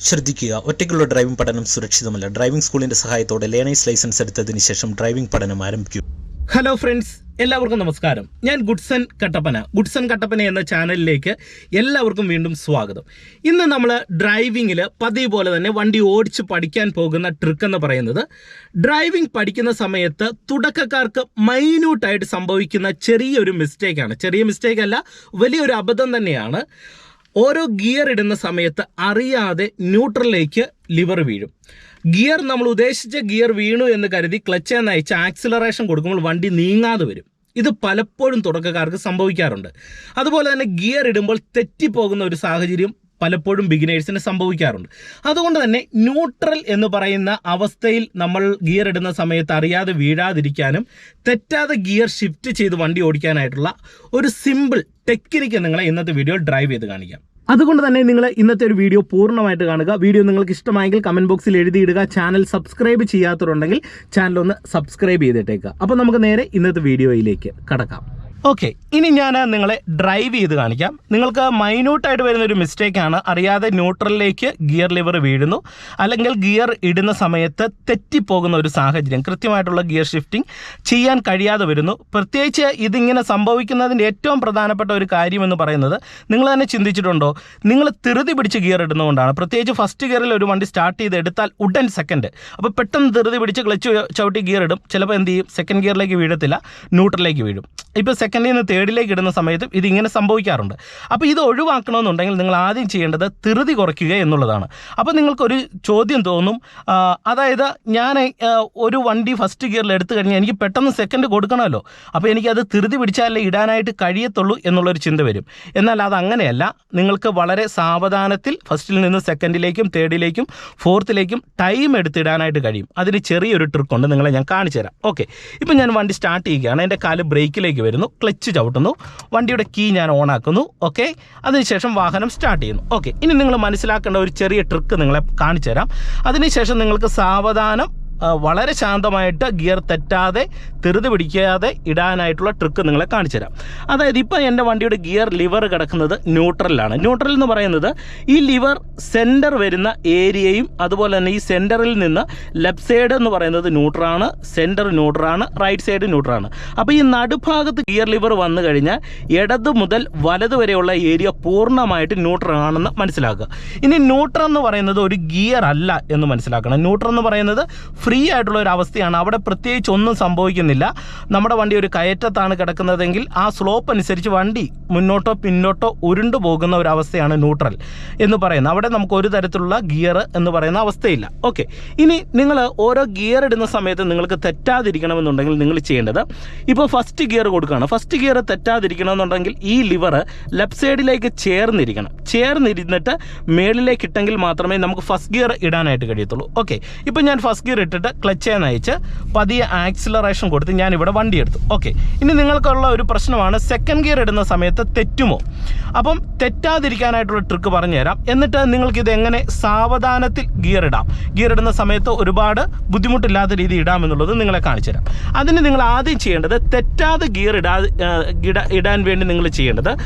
ശ്രദ്ധിക്കുക. ഒറ്റയ്ക്കുള്ള ഡ്രൈവിംഗ് പഠനം സുരക്ഷിതമല്ല. ഡ്രൈവിംഗ് സ്കൂളിന്റെ സഹായത്തോടെ ലേണേഴ്സ് ലൈസൻസ് എടുത്തതിന് ശേഷം ഡ്രൈവിംഗ് പഠനം ആരംഭിക്കും. ഹലോ ഫ്രണ്ട്സ് എല്ലാവർക്കും നമസ്കാരം. ഞാൻ ഗുഡ്സൺ കട്ടപ്പന. ഗുഡ്സൺ കട്ടപ്പന എന്ന ചാനലിലേക്ക് എല്ലാവർക്കും വീണ്ടും സ്വാഗതം. ഇന്ന് നമ്മൾ ഡ്രൈവിങ്ങിൽ പതിവ് പോലെ തന്നെ വണ്ടി ഓടിച്ച് പഠിക്കാൻ പോകുന്ന ട്രിക്ക് എന്ന് പറയുന്നത് ഡ്രൈവിംഗ് പഠിക്കുന്ന സമയത്ത് തുടക്കക്കാർക്ക് മൈന്യൂട്ടായിട്ട് സംഭവിക്കുന്ന ചെറിയൊരു മിസ്റ്റേക്കാണ് ചെറിയ മിസ്റ്റേക്ക് അല്ല വലിയൊരു അബദ്ധം തന്നെയാണ്. ഓരോ ഗിയർ ഇടുന്ന സമയത്ത് അറിയാതെ ന്യൂട്രലിലേക്ക് ലിവർ വീഴും. ഗിയർ നമ്മൾ ഉദ്ദേശിച്ച ഗിയർ വീണു എന്ന് കരുതി ക്ലച്ച് നയിച്ച് ആക്സിലറേഷൻ കൊടുക്കുമ്പോൾ വണ്ടി നീങ്ങാതെ വരും. ഇത് പലപ്പോഴും തുടക്കക്കാർക്ക് സംഭവിക്കാറുണ്ട്. അതുപോലെ തന്നെ ഗിയർ ഇടുമ്പോൾ തെറ്റിപ്പോകുന്ന ഒരു സാഹചര്യം പലപ്പോഴും ബിഗിനേഴ്സിന് സംഭവിക്കാറുണ്ട്. അതുകൊണ്ട് തന്നെ ന്യൂട്രൽ എന്ന് പറയുന്ന അവസ്ഥയിൽ നമ്മൾ ഗിയർ ഇടുന്ന സമയത്ത് അറിയാതെ വീഴാതിരിക്കാനും തെറ്റാതെ ഗിയർ ഷിഫ്റ്റ് ചെയ്ത് വണ്ടി ഓടിക്കാനായിട്ടുള്ള ഒരു സിമ്പിൾ ടെക്നിക്ക് നിങ്ങളെ ഇന്നത്തെ വീഡിയോ ഡ്രൈവ് ചെയ്ത് കാണിക്കാം. അതുകൊണ്ട് തന്നെ നിങ്ങൾ ഇന്നത്തെ ഒരു വീഡിയോ പൂർണമായിട്ട് കാണുക. വീഡിയോ നിങ്ങൾക്ക് ഇഷ്ടമായെങ്കിൽ കമന്റ് ബോക്സിൽ എഴുതിയിടുക. ചാനൽ സബ്സ്ക്രൈബ് ചെയ്യാത്തവരുണ്ടെങ്കിൽ ചാനൽ ഒന്ന് സബ്സ്ക്രൈബ് ചെയ്തിട്ടേക്കുക അപ്പോൾ നമുക്ക് നേരെ ഇന്നത്തെ വീഡിയോയിലേക്ക് കടക്കാം. ഓക്കെ ഇനി ഞാൻ നിങ്ങളെ ഡ്രൈവ് ചെയ്ത് കാണിക്കാം. നിങ്ങൾക്ക് മൈന്യൂട്ടായിട്ട് വരുന്ന ഒരു മിസ്റ്റേക്കാണ് അറിയാതെ ന്യൂട്രലിലേക്ക് ഗിയർ ലിവർ വീഴുന്നു. അല്ലെങ്കിൽ ഗിയർ ഇടുന്ന സമയത്ത് തെറ്റിപ്പോകുന്ന ഒരു സാഹചര്യം കൃത്യമായിട്ടുള്ള ഗിയർ ഷിഫ്റ്റിംഗ് ചെയ്യാൻ കഴിയാതെ വരുന്നു. പ്രത്യേകിച്ച് ഇതിങ്ങനെ സംഭവിക്കുന്നതിന്റെ ഏറ്റവും പ്രധാനപ്പെട്ട ഒരു കാര്യമെന്ന് പറയുന്നത് നിങ്ങൾ തന്നെ ചിന്തിച്ചിട്ടുണ്ടോ? നിങ്ങൾ ധൃതി പിടിച്ച് ഗിയർ ഇടുന്നതുകൊണ്ടാണ്. പ്രത്യേകിച്ച് ഫസ്റ്റ് ഗിയറിൽ ഒരു വണ്ടി സ്റ്റാർട്ട് ചെയ്ത് എടുത്താൽ ഉടൻ സെക്കൻഡ് അപ്പോൾ പെട്ടെന്ന് ധൃതി പിടിച്ച് ക്ലച്ച് ചവിട്ടി ഗിയർ ഇടും. ചിലപ്പോൾ എന്ത് ചെയ്യും? സെക്കൻഡ് ഗിയറിലേക്ക് വീഴത്തില്ല ന്യൂട്രലിലേക്ക് വീഴും. ഇപ്പോൾ സെക്കൻഡിൽ നിന്ന് തേർഡിലേക്ക് ഇടുന്ന സമയത്ത് ഇതിങ്ങനെ സംഭവിക്കാറുണ്ട്. അപ്പോൾ ഇത് ഒഴിവാക്കണമെന്നുണ്ടെങ്കിൽ നിങ്ങൾ ആദ്യം ചെയ്യേണ്ടത് ധൃതി കുറയ്ക്കുക എന്നുള്ളതാണ്. അപ്പോൾ നിങ്ങൾക്കൊരു ചോദ്യം തോന്നും. അതായത് ഞാൻ ഒരു വണ്ടി ഫസ്റ്റ് ഗിയറിൽ എടുത്തു കഴിഞ്ഞാൽ എനിക്ക് പെട്ടെന്ന് സെക്കൻഡ് കൊടുക്കണമല്ലോ. അപ്പോൾ എനിക്കത് ധൃതി പിടിച്ചാലേ ഇടാനായിട്ട് കഴിയത്തുള്ളൂ എന്നുള്ളൊരു ചിന്ത വരും. എന്നാൽ അത് അങ്ങനെയല്ല. നിങ്ങൾക്ക് വളരെ സാവധാനത്തിൽ ഫസ്റ്റിൽ നിന്ന് സെക്കൻഡിലേക്കും തേർഡിലേക്കും ഫോർത്തിലേക്കും ടൈം എടുത്തിടാനായിട്ട് കഴിയും. അതിന് ചെറിയൊരു ട്രിക്കുണ്ട് നിങ്ങളെ ഞാൻ കാണിച്ചു തരാം ഓക്കെ ഇപ്പം ഞാൻ വണ്ടി സ്റ്റാർട്ട് ചെയ്യുകയാണ്. എന്റെ കാൽ ബ്രേക്കിലേക്ക് വരുന്നു. ക്ലച്ച് ചവിട്ടുന്നു. വണ്ടിയുടെ കീ ഞാൻ ഓൺ ആക്കുന്നു ഓക്കെ? അതിനുശേഷം വാഹനം സ്റ്റാർട്ട് ചെയ്യുന്നു. ഓക്കെ. ഇനി നിങ്ങൾ മനസ്സിലാക്കേണ്ട ഒരു ചെറിയ ട്രിക്ക് നിങ്ങളെ കാണിച്ചു തരാം അതിനുശേഷം നിങ്ങൾക്ക് സാവധാനം വളരെ ശാന്തമായിട്ട് ഗിയർ തെറ്റാതെ തെറുതി പിടിക്കാതെ ഇടാനായിട്ടുള്ള ട്രിക്ക് നിങ്ങളെ കാണിച്ചു തരാം. അതായത് ഇപ്പോൾ എന്റെ വണ്ടിയുടെ ഗിയർ ലിവർ കിടക്കുന്നത് ന്യൂട്രലിലാണ് ന്യൂട്രൽ എന്ന് പറയുന്നത് ഈ ലിവർ സെന്റർ വരുന്ന ഏരിയയും അതുപോലെ തന്നെ ഈ സെന്ററിൽ നിന്ന് ലെഫ്റ്റ് സൈഡ് എന്ന് പറയുന്നത് ന്യൂട്രാണ് സെന്റർ ന്യൂട്രാണ് റൈറ്റ് സൈഡ് ന്യൂട്രാണ് അപ്പോൾ ഈ നടുഭാഗത്ത് ഗിയർ ലിവർ വന്നു കഴിഞ്ഞാൽ ഇടത് മുതൽ വലത് വരെയുള്ള ഏരിയ പൂർണമായിട്ട് ന്യൂട്രൽ ആണെന്ന് മനസ്സിലാക്കുക. ഇനി ന്യൂട്രൽ എന്ന് പറയുന്നത് ഒരു ഗിയർ അല്ല എന്ന് മനസ്സിലാക്കണം. ന്യൂട്രൽ എന്ന് പറയുന്നത് ഫ്രീ ആയിട്ടുള്ള ഒരു അവസ്ഥയാണ് അവിടെ പ്രത്യേകിച്ച് ഒന്നും സംഭവിക്കുന്നില്ല. നമ്മുടെ വണ്ടി ഒരു കയറ്റത്താണ് കിടക്കുന്നതെങ്കിൽ ആ സ്ലോപ്പ് അനുസരിച്ച് വണ്ടി മുന്നോട്ടോ പിന്നോട്ടോ ഉരുണ്ടു പോകുന്ന ഒരു അവസ്ഥയാണ് ന്യൂട്രൽ എന്ന് പറയുന്നത്. അവിടെ നമുക്ക് ഒരു തരത്തിലുള്ള ഗിയർ എന്ന് പറയുന്ന അവസ്ഥയില്ല. ഓക്കെ. ഇനി നിങ്ങൾ ഓരോ ഗിയർ ഇടുന്ന സമയത്ത് നിങ്ങൾക്ക് തെറ്റാതിരിക്കണമെന്നുണ്ടെങ്കിൽ നിങ്ങൾ ചെയ്യേണ്ടത് ഇപ്പോൾ ഫസ്റ്റ് ഗിയർ കൊടുക്കുകയാണ്. ഫസ്റ്റ് ഗിയർ തെറ്റാതിരിക്കണമെന്നുണ്ടെങ്കിൽ ഈ ലിവർ ലെഫ്റ്റ് സൈഡിലേക്ക് ചേർന്നിരിക്കണം. ചേർന്നിരുന്നിട്ട് മേളിലേക്ക് ഇട്ടെങ്കിൽ മാത്രമേ നമുക്ക് ഫസ്റ്റ് ഗിയർ ഇടാനായിട്ട് കഴിയത്തുള്ളൂ. ഓക്കെ. ഇപ്പം ഞാൻ ഫസ്റ്റ് ഗിയർ ഇട്ടിട്ട് ക്ലച്ച് നയിച്ച് പതിയെ ആക്സിലറേഷൻ കൊടുത്ത് ഞാൻ ഇവിടെ വണ്ടി എടുത്തു. ഓക്കെ ഇനി നിങ്ങൾക്കുള്ള ഒരു പ്രശ്നമാണ് സെക്കൻഡ് ഗിയർ ഇടുന്ന സമയത്ത് തെറ്റുമോ? അപ്പം തെറ്റാതിരിക്കാനായിട്ടുള്ള ട്രിക്ക് പറഞ്ഞുതരാം. എന്നിട്ട് നിങ്ങൾക്കിത് എങ്ങനെ സാവധാനത്തിൽ ഗിയർ ഇടാം? ഗിയർ ഇടുന്ന സമയത്ത് ഒരുപാട് ബുദ്ധിമുട്ടില്ലാത്ത രീതി ഇടാം എന്നുള്ളത് നിങ്ങളെ കാണിച്ചു തരാം അതിന് നിങ്ങൾ ആദ്യം ചെയ്യേണ്ടത് തെറ്റാതെ ഗിയർ ഇടാതെ ഇട- ഇടാൻ വേണ്ടി നിങ്ങൾ ചെയ്യേണ്ടത്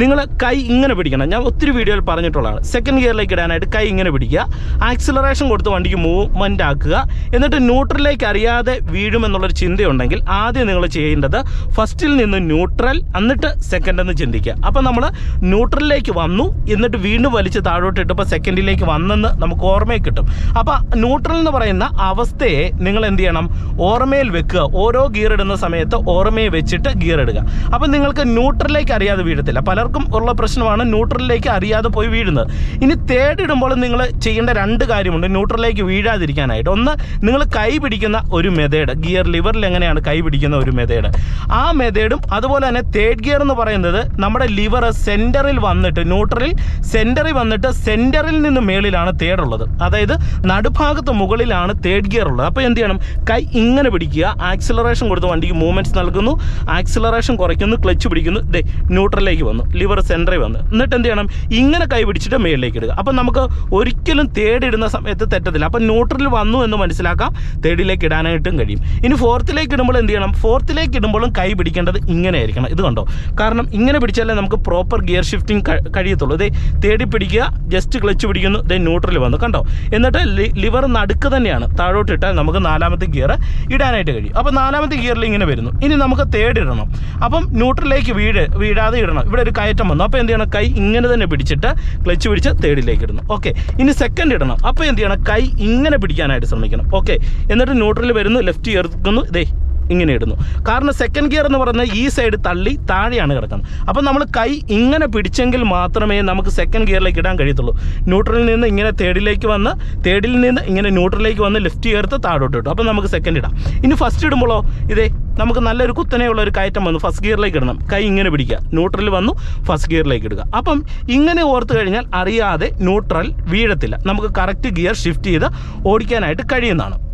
നിങ്ങൾ കൈ ഇങ്ങനെ പിടിക്കണം. ഞാൻ ഒത്തിരി വീഡിയോയിൽ പറഞ്ഞിട്ടുള്ളതാണ്. സെക്കൻഡ് ഗിയറിലേക്ക് ഇടാനായിട്ട് കൈ ഇങ്ങനെ പിടിക്കുക. ആക്സിലറേഷൻ കൊടുത്ത് വണ്ടിക്ക് മൂവ്മെന്റ് ആക്കുക. എന്നിട്ട് ന്യൂട്രലിലേക്ക് അറിയാതെ വീഴുമെന്നുള്ളൊരു ചിന്തയുണ്ടെങ്കിൽ ആദ്യം നിങ്ങൾ ചെയ്യേണ്ടത് ഫസ്റ്റിൽ നിന്ന് ന്യൂട്രൽ എന്നിട്ട് സെക്കൻഡ് എന്ന് ചിന്തിക്കുക. അപ്പോൾ നമ്മൾ ന്യൂട്രലിലേക്ക് വന്നു എന്നിട്ട് വീണ്ടും വലിച്ച് താഴോട്ട് ഇട്ടപ്പോൾ സെക്കൻഡിലേക്ക് വന്നെന്ന് നമുക്ക് ഓർമ്മയിൽ കിട്ടും. അപ്പോൾ ന്യൂട്രൽ എന്ന് പറയുന്ന അവസ്ഥയെ നിങ്ങൾ എന്ത് ചെയ്യണം? ഓർമ്മയിൽ വെക്കുക. ഓരോ ഗിയർ ഇടുന്ന സമയത്ത് ഓർമ്മയിൽ വെച്ചിട്ട് ഗിയർ ഇടുക. അപ്പം നിങ്ങൾക്ക് ന്യൂട്രലിലേക്ക് അറിയാതെ വീഴത്തില്ല. പലർക്കും ഉള്ള പ്രശ്നമാണ് ന്യൂട്രലിലേക്ക് അറിയാതെ പോയി വീഴുന്നത്. ഇനി തേർഡ് ഇടുമ്പോൾ നിങ്ങൾ ചെയ്യേണ്ട രണ്ട് കാര്യമുണ്ട്. ന്യൂട്രലിലേക്ക് വീഴാതിരിക്കാനായിട്ട്. ഒന്ന് നിങ്ങൾ കൈ പിടിക്കുന്ന ഒരു മെതേഡ് ഗിയർ ലിവറിൽ എങ്ങനെയാണ് കൈ പിടിക്കുന്ന ഒരു മെതേഡ് ആ മെതേഡും അതുപോലെ തന്നെ തേർഡ് ഗിയർ എന്ന് പറയുന്നത് നമ്മുടെ ലിവർ സെന്ററിൽ വന്നിട്ട് ന്യൂട്രലിൽ സെന്ററിൽ വന്നിട്ട് സെന്ററിൽ നിന്ന് മേളിലാണ് തേർഡ് ഉള്ളത്. അതായത് നടുഭാഗത്ത് മുകളിലാണ് തേർഡ് ഗിയർ ഉള്ളത്. അപ്പോൾ എന്ത് ചെയ്യണം? കൈ ഇങ്ങനെ പിടിക്കുക. ആക്സിലറേഷൻ കൊടുത്ത് വണ്ടിക്ക് മൂവ്മെന്റ്സ് നൽകുന്നു. ആക്സിലറേഷൻ കുറയ്ക്കുന്നു. ക്ലച്ച് പിടിക്കുന്നു. ദേ ന്യൂട്രലിലേക്ക് വന്നു. ലിവർ സെന്ററിൽ വന്നു. എന്നിട്ട് എന്ത് ചെയ്യണം? ഇങ്ങനെ കൈ പിടിച്ചിട്ട് മേളിലേക്ക് ഇടുക. അപ്പം നമുക്ക് ഒരിക്കലും തേർഡ് ഇടുന്ന സമയത്ത് തെറ്റത്തില്ല. അപ്പം ന്യൂട്രലിൽ വന്നു എന്ന് മനസ്സിലാക്കുക ആക്കാം തേർഡിലേക്ക് ഇടാനായിട്ടും കഴിയും. ഇനി ഫോർത്തിലേക്ക് ഇടുമ്പോൾ എന്ത് ചെയ്യണം? ഫോർത്തിലേക്ക് ഇടുമ്പോഴും കൈ പിടിക്കേണ്ടത് ഇങ്ങനെ ആയിരിക്കണം ഇത് കണ്ടോ? കാരണം ഇങ്ങനെ പിടിച്ചാലേ നമുക്ക് പ്രോപ്പർ ഗിയർ ഷിഫ്റ്റിംഗ് കഴിയത്തുള്ളൂ. ഇതേ തേടി പിടിക്കുക ജസ്റ്റ് ക്ലച്ച് പിടിക്കുന്നു ഇതേ ന്യൂട്രൽ വന്നു. കണ്ടോ? എന്നിട്ട് ലിവർ നടുക്ക് തന്നെയാണ്. താഴോട്ട് ഇട്ടാൽ നമുക്ക് നാലാമത്തെ ഗിയർ ഇടാനായിട്ട് കഴിയും. അപ്പോൾ നാലാമത്തെ ഗിയറിൽ ഇങ്ങനെ വരുന്നു. ഇനി നമുക്ക് തേർഡ് ഇടണം. അപ്പം ന്യൂട്രലിലേക്ക് വീട് വീഴാതെ ഇടണം. ഇവിടെ ഒരു കയറ്റം വന്നു. അപ്പോൾ എന്ത് ചെയ്യണം? കൈ ഇങ്ങനെ തന്നെ പിടിച്ചിട്ട് ക്ലച്ച് പിടിച്ച് തേർഡിലേക്ക് ഇടുന്നു. ഓക്കെ ഇനി സെക്കൻഡ് ഇടണം. അപ്പോൾ എന്ത് ചെയ്യണം? കൈ ഇങ്ങനെ പിടിക്കാനായിട്ട് ശ്രമിക്കണം. ഓക്കെ എന്നിട്ട് ന്യൂട്രൽ വരുന്നു ലെഫ്റ്റ് ചേർക്കുന്നു. ഇതേ ഇങ്ങനെ ഇടുന്നു. കാരണം സെക്കൻഡ് ഗിയർ എന്ന് പറയുന്നത് ഈ സൈഡ് തള്ളി താഴെയാണ് കിടക്കുന്നത്. അപ്പം നമ്മൾ കൈ ഇങ്ങനെ പിടിച്ചെങ്കിൽ മാത്രമേ നമുക്ക് സെക്കൻഡ് ഗിയറിലേക്ക് ഇടാൻ കഴിയത്തുള്ളൂ. ന്യൂട്രലിൽ നിന്ന് ഇങ്ങനെ തേർഡിലേക്ക് വന്ന് തേർഡിൽ നിന്ന് ഇങ്ങനെ ന്യൂട്രലിലേക്ക് വന്ന് ലെഫ്റ്റ് ചേർത്ത് താഴോട്ട് ഇട്ടു. അപ്പം നമുക്ക് സെക്കൻഡ് ഇടാം. ഇനി ഫസ്റ്റ് ഇടുമ്പോഴോ? ഇതേ നമുക്ക് നല്ലൊരു കുത്തനെയുള്ള ഒരു കയറ്റം വന്നു. ഫസ്റ്റ് ഗിയറിലേക്ക് ഇടണം. കൈ ഇങ്ങനെ പിടിക്കുക. ന്യൂട്രലിൽ വന്നു ഫസ്റ്റ് ഗിയറിലേക്ക് ഇടുക. അപ്പം ഇങ്ങനെ ഓർത്ത് കഴിഞ്ഞാൽ അറിയാതെ ന്യൂട്രൽ വീഴത്തില്ല. നമുക്ക് കറക്റ്റ് ഗിയർ ഷിഫ്റ്റ് ചെയ്ത് ഓടിക്കാനായിട്ട് കഴിയുന്നതാണ്.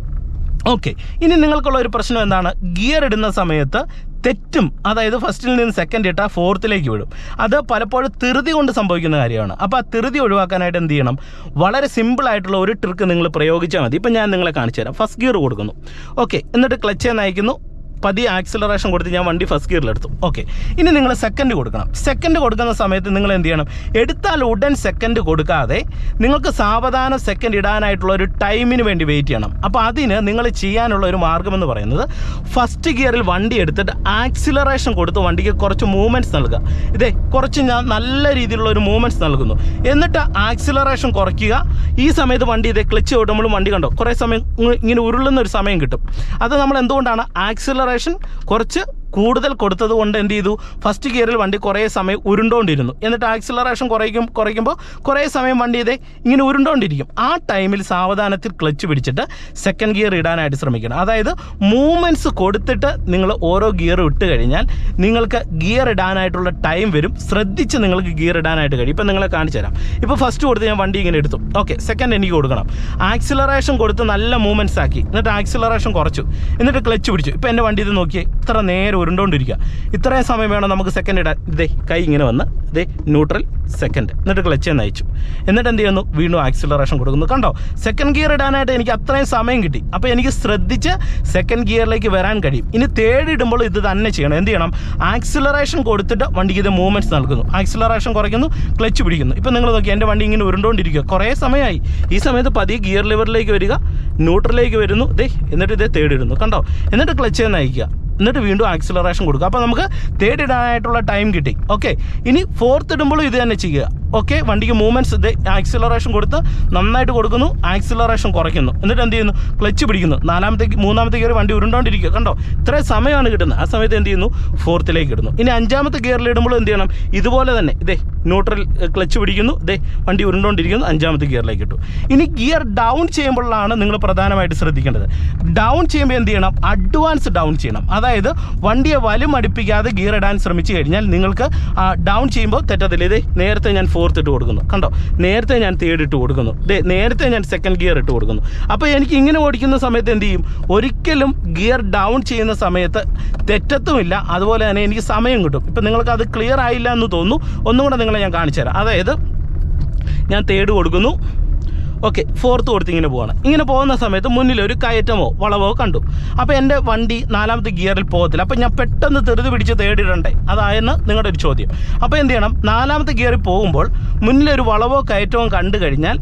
ഓക്കെ ഇനി നിങ്ങൾക്കുള്ള ഒരു പ്രശ്നം എന്താണ്? ഗിയർ ഇടുന്ന സമയത്ത് തെറ്റും അതായത് ഫസ്റ്റിൽ നിന്ന് സെക്കൻഡ് ഇട്ടാൽ ഫോർത്തിലേക്ക് വിടും. അത് പലപ്പോഴും ധൃതി കൊണ്ട് സംഭവിക്കുന്ന കാര്യമാണ്. അപ്പോൾ ആ ധൃതി ഒഴിവാക്കാനായിട്ട് എന്ത് ചെയ്യണം? വളരെ സിമ്പിളായിട്ടുള്ള ഒരു ട്രിക്ക് നിങ്ങൾ പ്രയോഗിച്ചാൽ മതി. ഇപ്പം ഞാൻ നിങ്ങളെ കാണിച്ചു തരാം. ഫസ്റ്റ് ഗിയർ കൊടുക്കുന്നു. ഓക്കെ എന്നിട്ട് ക്ലച്ച് നയിക്കുന്നു. പതിയെ ആക്സിലറേഷൻ കൊടുത്ത് ഞാൻ വണ്ടി ഫസ്റ്റ് ഗിയറിൽ എടുത്തു. ഓക്കെ ഇനി നിങ്ങൾ സെക്കൻഡ് കൊടുക്കണം. സെക്കൻഡ് കൊടുക്കുന്ന സമയത്ത് നിങ്ങൾ എന്ത് ചെയ്യണം? എടുത്താൽ ഉടൻ സെക്കൻഡ് കൊടുക്കാതെ നിങ്ങൾക്ക് സാവധാനം സെക്കൻഡ് ഇടാനായിട്ടുള്ള ഒരു ടൈമിന് വേണ്ടി വെയിറ്റ് ചെയ്യണം. അപ്പോൾ അതിന് നിങ്ങൾ ചെയ്യാനുള്ള ഒരു മാർഗം എന്ന് പറയുന്നത് ഫസ്റ്റ് ഗിയറിൽ വണ്ടി എടുത്തിട്ട് ആക്സിലറേഷൻ കൊടുത്ത് വണ്ടിക്ക് കുറച്ച് മൂവ്മെന്റ്സ് നൽകുക. ഇതേ കുറച്ച് ഞാൻ നല്ല രീതിയിലുള്ള ഒരു മൂവ്മെന്റ്സ് നൽകുന്നു. എന്നിട്ട് ആക്സിലറേഷൻ കുറയ്ക്കുക. ഈ സമയത്ത് വണ്ടി ഇതേ ക്ലച്ച് ഓടുമ്പോഴും വണ്ടി കണ്ടോ? കുറേ സമയം ഇങ്ങനെ ഉരുളുന്ന ഒരു സമയം കിട്ടും. അത് നമ്മൾ എന്തുകൊണ്ടാണ്? ആക്സിലറേഷൻ കുറച്ച് കൂടുതൽ കൊടുത്തത് കൊണ്ട് എന്ത് ചെയ്തു? ഫസ്റ്റ് ഗിയറിൽ വണ്ടി കുറേ സമയം ഉരുണ്ടോണ്ടിരുന്നു. എന്നിട്ട് ആക്സിലറേഷൻ കുറയ്ക്കും കുറയ്ക്കുമ്പോൾ കുറേ സമയം വണ്ടി ഇതേ ഇങ്ങനെ ഉരുണ്ടോണ്ടിരിക്കും. ആ ടൈമിൽ സാവധാനത്തിൽ ക്ലച്ച് പിടിച്ചിട്ട് സെക്കൻഡ് ഗിയർ ഇടാനായിട്ട് ശ്രമിക്കണം. അതായത് മൂവ്മെന്റ്സ് കൊടുത്തിട്ട് നിങ്ങൾ ഓരോ ഗിയർ ഇട്ട് കഴിഞ്ഞാൽ നിങ്ങൾക്ക് ഗിയർ ഇടാനായിട്ടുള്ള ടൈം വരും. ശ്രദ്ധിച്ച് നിങ്ങൾക്ക് ഗിയർ ഇടാനായിട്ട് കഴിയും. ഇപ്പം നിങ്ങളെ കാണിച്ചു തരാം. ഇപ്പോൾ ഫസ്റ്റ് കൊടുത്ത് ഞാൻ വണ്ടി ഇങ്ങനെ എടുത്തു. ഓക്കെ സെക്കൻഡ് എനിക്ക് കൊടുക്കണം. ആക്സിലറേഷൻ കൊടുത്ത് നല്ല മൂവ്മെന്റ്സ് ആക്കി. എന്നിട്ട് ആക്സിലറേഷൻ കുറച്ചു. എന്നിട്ട് ക്ലച്ച് പിടിച്ചു. ഇപ്പോൾ എന്റെ വണ്ടി ഇത് നോക്കിയേ ഇത്ര നേരെ ഉരുണ്ടോണ്ടിരിക്കുക. ഇത്രയും സമയം വേണം നമുക്ക് സെക്കൻഡ് ഇടാൻ. ഇതേ കൈ ഇങ്ങനെ വന്ന് ഇതേ ന്യൂട്രൽ സെക്കൻഡ് എന്നിട്ട് ക്ലച്ച് നയിച്ചു. എന്നിട്ട് എന്ത് ചെയ്യുന്നു? വീണ്ടും ആക്സിലറേഷൻ കൊടുക്കുന്നു. കണ്ടോ? സെക്കൻഡ് ഗിയർ ഇടാനായിട്ട് എനിക്ക് അത്രയും സമയം കിട്ടി. അപ്പോൾ എനിക്ക് ശ്രദ്ധിച്ച് സെക്കൻഡ് ഗിയറിലേക്ക് വരാൻ കഴിയും. ഇനി തേർഡ് ഇടുമ്പോൾ ഇത് തന്നെ ചെയ്യണം. എന്ത് ചെയ്യണം? ആക്സിലറേഷൻ കൊടുത്തിട്ട് വണ്ടിക്ക് ഇത് മൂവ്മെന്റ്സ് നൽകുന്നു. ആക്സിലറേഷൻ കുറയ്ക്കുന്നു ക്ലച്ച് പിടിക്കുന്നു. ഇപ്പോൾ നിങ്ങൾ നോക്കി എന്റെ വണ്ടി ഇങ്ങനെ ഉരുണ്ടോണ്ടിരിക്കുക കുറേ സമയമായി. ഈ സമയത്ത് പതി ഗിയർ ലിവറിലേക്ക് വരിക ന്യൂട്രലിലേക്ക് വരുന്നു. ദേ എന്നിട്ട് ഇതേ തേർഡ് ഇടുന്നു. കണ്ടോ? എന്നിട്ട് ക്ലച്ച് നയിക്കുക. എന്നിട്ട് വീണ്ടും ആക്സിലറേഷൻ കൊടുക്കുക. അപ്പോൾ നമുക്ക് തേർഡ് ഇടാനായിട്ടുള്ള ടൈം കിട്ടി. ഓക്കെ ഇനി ഫോർത്ത് ഇടുമ്പോഴും ഇത് തന്നെ ചെയ്യുക. ഓക്കെ വണ്ടിക്ക് മൂവ്മെന്റ്സ് ഇത് ആക്സിലറേഷൻ കൊടുത്ത് നന്നായിട്ട് കൊടുക്കുന്നു ആക്സിലറേഷൻ കുറയ്ക്കുന്നു. എന്നിട്ട് എന്ത് ചെയ്യുന്നു? ക്ലച്ച് പിടിക്കുന്നു. നാലാമത്തെ മൂന്നാമത്തെ ഗിയർ വണ്ടി ഉരുണ്ടോണ്ടിരിക്കുക. കണ്ടോ? ഇത്രയും സമയമാണ് കിട്ടുന്നത്. ആ സമയത്ത് എന്ത് ചെയ്യുന്നു? ഫോർത്തിലേക്ക് ഇടുന്നു. ഇനി അഞ്ചാമത്തെ ഗിയറിൽ ഇടുമ്പോൾ എന്ത് ചെയ്യണം? ഇതുപോലെ തന്നെ. ഇതേ ന്യൂട്രൽ ക്ലച്ച് പിടിക്കുന്നു. ഇതേ വണ്ടി ഉരുണ്ടോണ്ടിരിക്കുന്നു. അഞ്ചാമത്തെ ഗിയറിലേക്ക് ഇട്ടു. ഇനി ഗിയർ ഡൗൺ ചെയ്യുമ്പോഴാണ് നിങ്ങൾ പ്രധാനമായിട്ട് ശ്രദ്ധിക്കേണ്ടത്. ഡൗൺ ചെയ്യുമ്പോൾ എന്ത് ചെയ്യണം? അഡ്വാൻസ് ഡൗൺ ചെയ്യണം. അതായത് വണ്ടിയെ വലും അടുപ്പിക്കാതെ ഗിയർ ഇടാൻ ശ്രമിച്ചു കഴിഞ്ഞാൽ നിങ്ങൾക്ക് ഡൗൺ ചെയ്യുമ്പോൾ തെറ്റത്തില്ല. ഇതേ നേരത്തെ ഞാൻ ഫോർത്ത് ഇട്ട് കൊടുക്കുന്നു. കണ്ടോ? നേരത്തെ ഞാൻ തേർഡ് ഇട്ട് കൊടുക്കുന്നു. ദേ നേരത്തെ ഞാൻ സെക്കൻഡ് ഗിയർ ഇട്ട് കൊടുക്കുന്നു. അപ്പോൾ എനിക്ക് ഇങ്ങനെ ഓടിക്കുന്ന സമയത്ത് എന്ത് ചെയ്യും? ഒരിക്കലും ഗിയർ ഡൗൺ ചെയ്യുന്ന സമയത്ത് തെറ്റത്തുമില്ല. അതുപോലെ തന്നെ എനിക്ക് സമയം കിട്ടും. ഇപ്പം നിങ്ങൾക്ക് അത് ക്ലിയർ ആയില്ല എന്ന് തോന്നുന്നു. ഒന്നും കൂടെ നിങ്ങളെ ഞാൻ കാണിച്ചു തരാം അതായത് ഞാൻ തേർഡ് കൊടുക്കുന്നു. ഓക്കെ ഫോർത്ത് കൊടുത്ത് ഇങ്ങനെ പോവാണ്. ഇങ്ങനെ പോകുന്ന സമയത്ത് മുന്നിൽ ഒരു കയറ്റമോ വളവോ കണ്ടു. അപ്പോൾ എന്റെ വണ്ടി നാലാമത്തെ ഗിയറിൽ പോകത്തില്ല. അപ്പോൾ ഞാൻ പെട്ടെന്ന് തെറുതി പിടിച്ച് തേടിടണ്ടേ അതായെന്ന് നിങ്ങളുടെ ഒരു ചോദ്യം. അപ്പോൾ എന്ത് ചെയ്യണം? നാലാമത്തെ ഗിയറിൽ പോകുമ്പോൾ മുന്നിലൊരു വളവോ കയറ്റമോ കണ്ടു കഴിഞ്ഞാൽ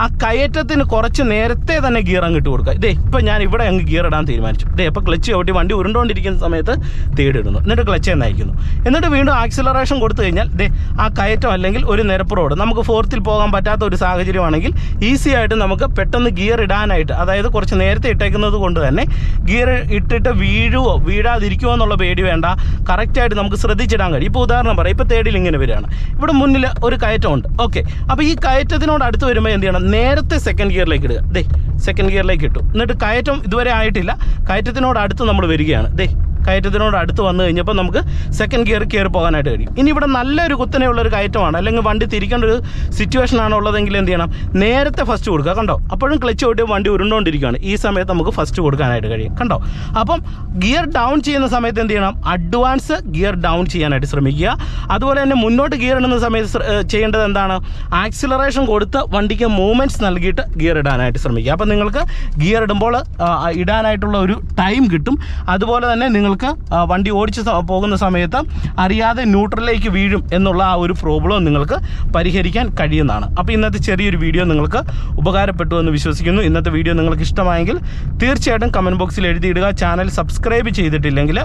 ആ കയറ്റത്തിന് കുറച്ച് നേരത്തെ തന്നെ ഗിയർ അങ്ങ് ഇട്ട് കൊടുക്കുക. ഇതേ ഇപ്പം ഞാൻ ഇവിടെ അങ്ങ് ഗിയർ ഇടാൻ തീരുമാനിച്ചു. ഇതേ അപ്പോൾ ക്ലച്ച് ചവിട്ടി വണ്ടി ഉരുണ്ടോണ്ടിരിക്കുന്ന സമയത്ത് തേടിയിടുന്നു എന്നിട്ട് ക്ലച്ച് എന്നായിരിക്കുന്നു എന്നിട്ട് വീണ്ടും ആക്സിലറേഷൻ കൊടുത്തു കഴിഞ്ഞാൽ ദേ ആ കയറ്റം അല്ലെങ്കിൽ ഒരു നിരപ്പ് റോഡ് നമുക്ക് ഫോർത്തിൽ പോകാൻ പറ്റാത്ത ഒരു സാഹചര്യമാണെങ്കിൽ ഈസി ആയിട്ട് നമുക്ക് പെട്ടെന്ന് ഗിയർ ഇടാനായിട്ട് അതായത് കുറച്ച് നേരത്തെ ഇട്ടേക്കുന്നത് കൊണ്ട് തന്നെ ഗിയർ ഇട്ടിട്ട് വീഴുവോ വീഴാതിരിക്കുമോ എന്നുള്ള പേടി വേണ്ട. കറക്റ്റായിട്ട് നമുക്ക് ശ്രദ്ധിച്ചിടാൻ കഴിയും. ഇപ്പോൾ ഉദാഹരണം പറയാം. ഇപ്പോൾ തേടിയിൽ ഇങ്ങനെ വരികയാണ്. ഇവിടെ മുന്നിൽ ഒരു കയറ്റമുണ്ട്. ഓക്കെ അപ്പോൾ ഈ കയറ്റത്തിനോട് അടുത്ത് വരുമ്പോൾ എന്ത് ചെയ്യണം? നേരത്തെ സെക്കൻഡ് ഗിയറിലേക്ക് ഇടുക. ദേ സെക്കൻഡ് ഗിയറിലേക്ക് ഇട്ടു. എന്നിട്ട് കയറ്റം ഇതുവരെ ആയിട്ടില്ല. കയറ്റത്തിനോട് അടുത്ത് നമ്മൾ വരികയാണ്. ദേ കയറ്റത്തിനോട് അടുത്ത് വന്നു കഴിഞ്ഞപ്പോൾ നമുക്ക് സെക്കൻഡ് ഗിയർ കയറി പോകാനായിട്ട് കഴിയും. ഇനി ഇവിടെ നല്ലൊരു കുത്തനെയുള്ള ഒരു കയറ്റമാണ്. അല്ലെങ്കിൽ വണ്ടി തിരിക്കേണ്ട ഒരു സിറ്റുവേഷൻ ആണ് ഉള്ളതെങ്കിൽ എന്ത് ചെയ്യണം? നേരത്തെ ഫസ്റ്റ് കൊടുക്കുക. കണ്ടോ? അപ്പോഴും ക്ലച്ച് ഓടി വണ്ടി ഉരുണ്ടുകൊണ്ടിരിക്കുകയാണ് ഈ സമയത്ത് നമുക്ക് ഫസ്റ്റ് കൊടുക്കാനായിട്ട് കഴിയും. കണ്ടോ? അപ്പം ഗിയർ ഡൗൺ ചെയ്യുന്ന സമയത്ത് എന്ത് ചെയ്യണം? അഡ്വാൻസ് ഗിയർ ഡൗൺ ചെയ്യാനായിട്ട് ശ്രമിക്കുക. അതുപോലെ തന്നെ മുന്നോട്ട് ഗിയർ ഇടുന്ന സമയത്ത് ചെയ്യേണ്ടത് എന്താണ്? ആക്സിലറേഷൻ കൊടുത്ത് വണ്ടിക്ക് മൂവ്മെന്റ്സ് നൽകിയിട്ട് ഗിയർ ഇടാനായിട്ട് ശ്രമിക്കുക. അപ്പം നിങ്ങൾക്ക് ഗിയർ ഇടുമ്പോൾ ഇടാനായിട്ടുള്ള ഒരു ടൈം കിട്ടും. അതുപോലെ തന്നെ നിങ്ങൾക്ക് വണ്ടി ഓടിച്ച് പോകുന്ന സമയത്ത് അറിയാതെ ന്യൂട്രലിലേക്ക് വീഴും എന്നുള്ള ആ ഒരു പ്രോബ്ലം നിങ്ങൾക്ക് പരിഹരിക്കാൻ കഴിയുന്നതാണ്. അപ്പോൾ ഇന്നത്തെ ചെറിയൊരു വീഡിയോ നിങ്ങൾക്ക് ഉപകാരപ്പെട്ടു എന്ന് വിശ്വസിക്കുന്നു. ഇന്നത്തെ വീഡിയോ നിങ്ങൾക്ക് ഇഷ്ടമായെങ്കിൽ തീർച്ചയായിട്ടും കമന്റ് ബോക്സിൽ എഴുതിയിടുക. ചാനൽ സബ്സ്ക്രൈബ് ചെയ്തിട്ടില്ലെങ്കിൽ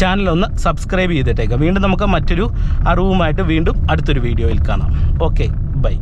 ചാനൽ ഒന്ന് സബ്സ്ക്രൈബ് ചെയ്തിട്ടേക്കാം. വീണ്ടും നമുക്ക് മറ്റൊരു അറിവുമായിട്ട് വീണ്ടും അടുത്തൊരു വീഡിയോയിൽ കാണാം. Okay bye